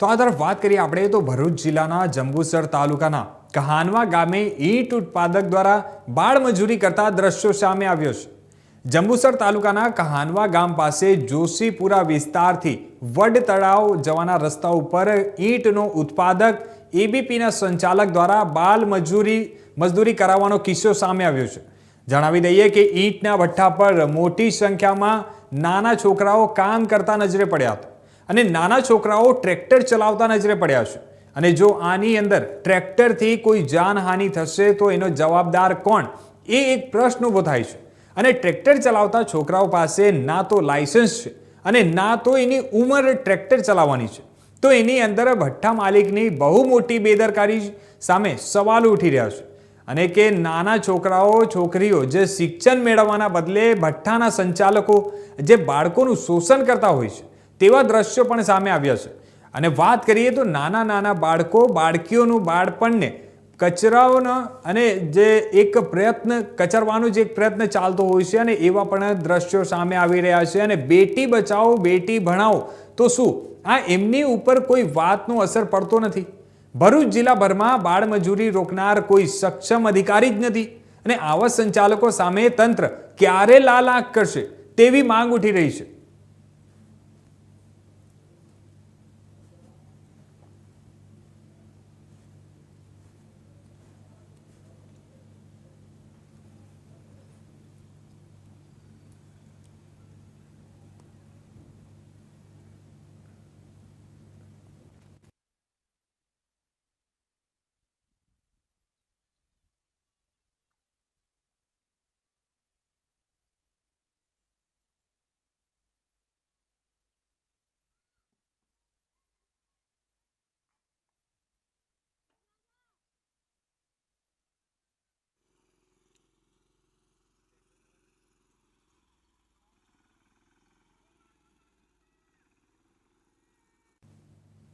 તો આ તરફ વાત કરીએ આપણે તો ભરૂચ જિલ્લાના જંબુસર તાલુકાના કહાનવા ગામે ઈંટ ઉત્પાદક દ્વારા બાળ મજૂરી કરતા દ્રશ્યો સામે આવ્યો છે. જંબુસર તાલુકાના કહાનવા ગામ પાસે જોશીપુરા વિસ્તારથી વડ તળાવ જવાના રસ્તા ઉપર ઈંટનો ઉત્પાદક એબીપીના સંચાલક દ્વારા બાલ મજૂરી, મજદૂરી કરાવવાનો કિસ્સો સામે આવ્યો છે. જણાવી દઈએ કે ઈંટના ભઠ્ઠા પર મોટી સંખ્યામાં નાના છોકરાઓ કામ કરતા નજરે પડ્યા હતા. અને નાના છોકરાઓ ટ્રેક્ટર ચલાવતા નજરે પડ્યા છે. અને જો આની અંદર ટ્રેક્ટરથી કોઈ જાનહાનિ થશે, તો એનો જવાબદાર કોણ? એ એક પ્રશ્ન ઊભો થાય છે. અને ટ્રેક્ટર ચલાવતા છોકરાઓ પાસે ના તો લાયસન્સ છે અને ના તો એની ઉંમર ટ્રેક્ટર ચલાવવાની છે. તો એની અંદર ભઠ્ઠા માલિકની બહુ મોટી બેદરકારી સામે સવાલ ઉઠી રહ્યા છે. અને કે નાના છોકરાઓ, છોકરીઓ જે શિક્ષણ મેળવવાના બદલે ભઠ્ઠાના સંચાલકો, જે બાળકોનું શોષણ કરતા હોય છે તેવા દ્રશ્યો પણ સામે આવ્યા છે. અને વાત કરીએ તો નાના નાના બાળકો, બાળકીઓનું બાળપણને કચરાઓનો અને જે એક પ્રયત્ન, કચરવાનો જે એક પ્રયત્ન ચાલતો હોય છે અને એવા પણ દ્રશ્યો સામે આવી રહ્યા છે અને બેટી બચાવો, બેટી ભણાવો, તો શું? આ એમની ઉપર કોઈ વાતનો અસર પડતો નથી. ભરૂચ જિલ્લાભરમાં બાળમજૂરી રોકનાર કોઈ સક્ષમ અધિકારી જ નથી અને આવા સંચાલકો સામે તંત્ર ક્યારે લાલ આંખ કરશે તેવી માંગ ઉઠી રહી છે.